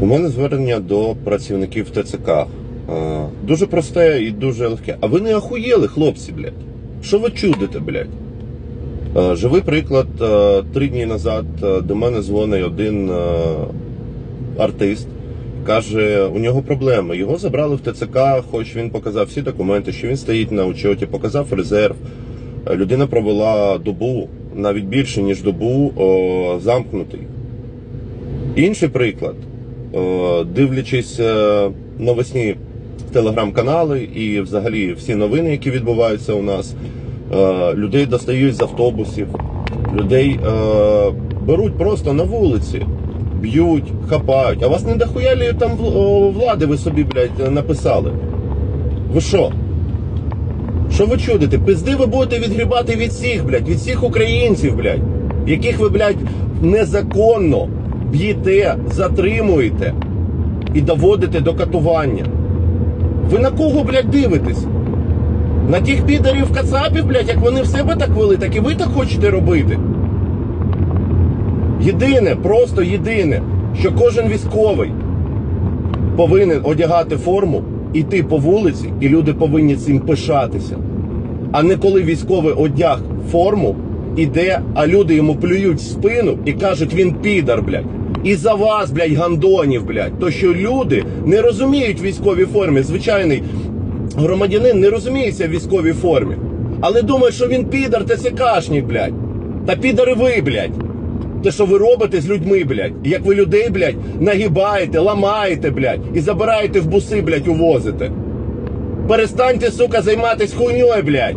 У мене звернення до працівників ТЦК. Е, Дуже просте і дуже легке. А ви не ахуєли, хлопці, блядь? Що ви чудите, блядь? Е, Живий приклад. Е, Три дні назад до мене дзвонить один е, артист. Каже, у нього проблеми. Його забрали в ТЦК, хоч він показав всі документи, що він стоїть на учоті, показав резерв. Людина провела добу, навіть більше, ніж добу, о, замкнутий. Інший приклад, дивлячись е, новосні телеграм-канали і взагалі всі новини, які відбуваються у нас, е, людей достають з автобусів, людей е, беруть просто на вулиці, б'ють, хапають. А вас не дохуялі там влади ви собі, блядь, написали. Ви що? Що ви чудите? Пизди ви будете відгрібати від всіх, блядь, від всіх українців, блядь, яких ви, блядь, незаконно б'єте, затримуєте і доводите до катування. Ви на кого, блядь, дивитесь? На тих підарів кацапів, блядь, як вони в себе так вели, так і ви так хочете робити. Єдине, просто єдине, що кожен військовий повинен одягати форму, іти по вулиці, і люди повинні цим пишатися. А не коли військовий одяг форму, іде, а люди йому плюють в спину і кажуть, він підар, блядь. І за вас, блядь, гандонів, блядь. То що люди не розуміють військовій формі. Звичайний громадянин не розуміється в військовій формі. Але думає, що він підар ТСКшник, блядь. Та підари ви, блядь. Те, що ви робите з людьми, блядь. Як ви людей, блядь, нагибаєте, ламаєте, блядь, і забираєте в буси, блядь, увозите. Перестаньте, сука, займатися хуйньою, блядь.